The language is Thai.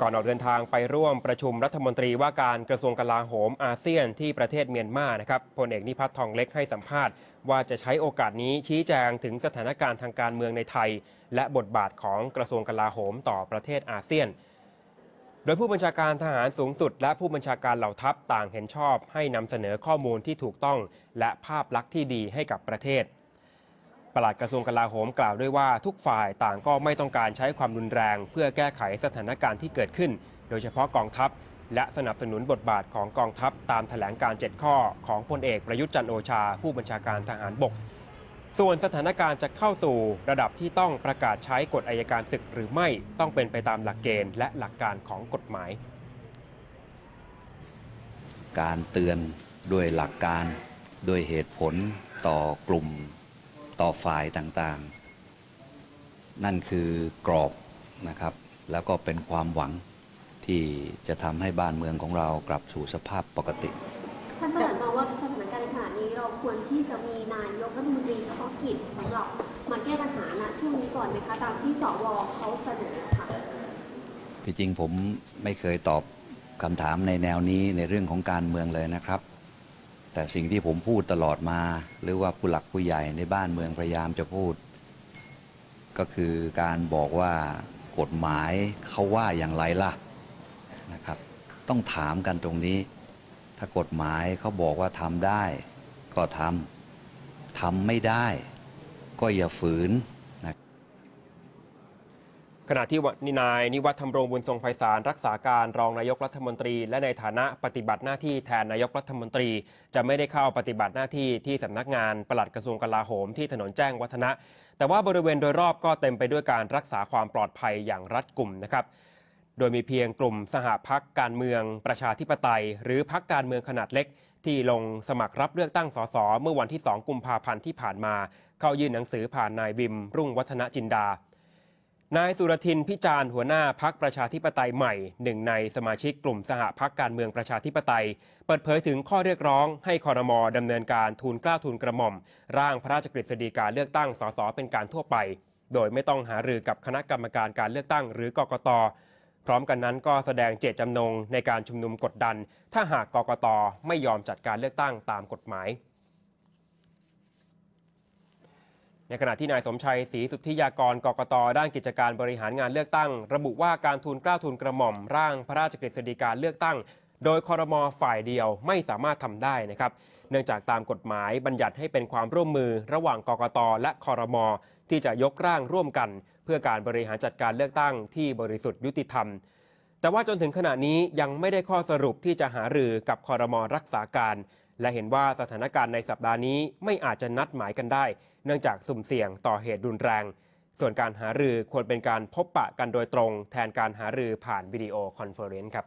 ก่อนออกเดินทางไปร่วมประชุมรัฐมนตรีว่าการกระทรวงกลาโหมอาเซียนที่ประเทศเมียนมานะครับพลเอกนิพัฒน์ทองเล็กให้สัมภาษณ์ ว่าจะใช้โอกาสนี้ชี้แจงถึงสถานการณ์ทางการเมืองในไทย และบทบาทของกระทรวงกลาโหมต่อประเทศอาเซียน โดยผู้บัญชาการทหารสูงสุด และผู้บัญชาการเหล่าทัพต่างเห็นชอบ ให้นำเสนอข้อมูลที่ถูกต้อง และภาพลักษณ์ที่ดีให้กับประเทศ ปลัดกระทรวงกลาโหมกล่าวด้วยว่าทุกฝ่ายต่างก็ไม่ต้องการใช้ความรุนแรง เพื่อแก้ไขสถานการณ์ที่เกิดขึ้น โดยเฉพาะกองทัพ และสนับสนุนบทบาทของกองทัพตามแถลงการ 7 ข้อของพลเอกประยุทธ์จันโอชา ผู้บัญชาการทหารบก ส่วนสถานการณ์จะเข้าสู่ระดับที่ต้องประกาศใช้กฎอายการศึกหรือไม่ต้องเป็นไปตามหลักเกณฑ์และหลักการของกฎหมาย การเตือนด้วยหลักการด้วยเหตุผลต่อกลุ่ม ต่อฝ่ายต่างๆ นั่นคือกรอบนะครับ แล้วก็เป็นความหวังที่จะทำให้บ้านเมืองของเรากลับสู่สภาพปกติท่านประหลัดมองว่าสถานการณ์ในขณะนี้เราควรที่จะมีนายกรัฐมนตรีเฉพาะกิจสำหรับมาแก้ปัญหาณช่วงนี้ก่อนไหมคะตามที่สวเขาเสนอค่ะที่จริงผมไม่เคยตอบคำถามในแนวนี้ในเรื่องของการเมืองเลยนะครับ แต่สิ่งที่ผมพูดตลอดมา หรือว่าผู้หลักผู้ใหญ่ในบ้านเมืองพยายามจะพูด ก็คือการบอกว่ากฎหมายเขาว่าอย่างไรล่ะนะครับ ต้องถามกันตรงนี้ ถ้ากฎหมายเขาบอกว่าทำได้ ก็ทำทำไม่ได้ ก็อย่าฝืน ขณะที่นายนิวัฒน์ธรรมรงบุญทรงไพศาลรักษาการรองนายกรัฐมนตรี และในฐานะปฏิบัติหน้าที่แทนนายกรัฐมนตรี จะไม่ได้เข้าปฏิบัติหน้าที่ที่สำนักงานปลัดกระทรวงกลาโหมที่ถนนแจ้งวัฒนะ แต่ว่าบริเวณโดยรอบก็เต็มไปด้วยการรักษาความปลอดภัยอย่างรัดกุมนะครับโดยมีเพียงกลุ่มสหพักการเมือง ประชาธิปไตย หรือพักการเมืองขนาดเล็ก ที่ลงสมัครรับเลือกตั้งสสเมื่อวันที่ 2 กุมภาพันธ์ที่ผ่านมา เข้ายื่นหนังสือผ่านนายวิม รุ่งวัฒนจินดา นายสุรทินพิจารณ์หัวหน้าพักประชาธิปไตยใหม่หนึ่งในสมาชิกกลุ่มสหพักการเมืองประชาธิปไตย เปิดเผยถึงข้อเรียกร้องให้คอรมอดำเนินการทูลกล้าทูลกระหม่อม ร่างพระราชกฤษฎีกาเลือกตั้งสสเป็นการทั่วไป โดยไม่ต้องหารือกับคณะกรรมการการเลือกตั้งหรือกกตพร้อมกันนั้นก็แสดงเจตจำนงในการชุมนุมกดดัน ถ้าหากกกตไม่ยอมจัดการเลือกตั้งตามกฎหมาย ในขณะที่นายสมชัยศรีสุทธิยากรกกตด้านกิจการบริหารงานเลือกตั้ง ระบุว่าการทูลกล้าทูลกระหม่อมร่างพระราชกฤษฎีกาเลือกตั้ง โดยคอรมอฝ่ายเดียวไม่สามารถทำได้นะครับ เนื่องจากตามกฎหมายบัญญัติให้เป็นความร่วมมือระหว่างกกตและคอรมอที่จะยกร่างร่วมกัน เพื่อการบริหารจัดการเลือกตั้งที่บริสุทธิ์ยุติธรรม แต่ว่าจนถึงขณะนี้ยังไม่ได้ข้อสรุปที่จะหารือกับคอรมอรักษาการ และเห็นว่าสถานการณ์ในสัปดาห์นี้ไม่อาจจะนัดหมายกันได้ เนื่องจากสุ่มเสี่ยงต่อเหตุรุนแรง ส่วนการหารือควรเป็นการพบปะกันโดยตรง แทนการหารือผ่านวิดีโอคอนเฟอเรนซ์ครับ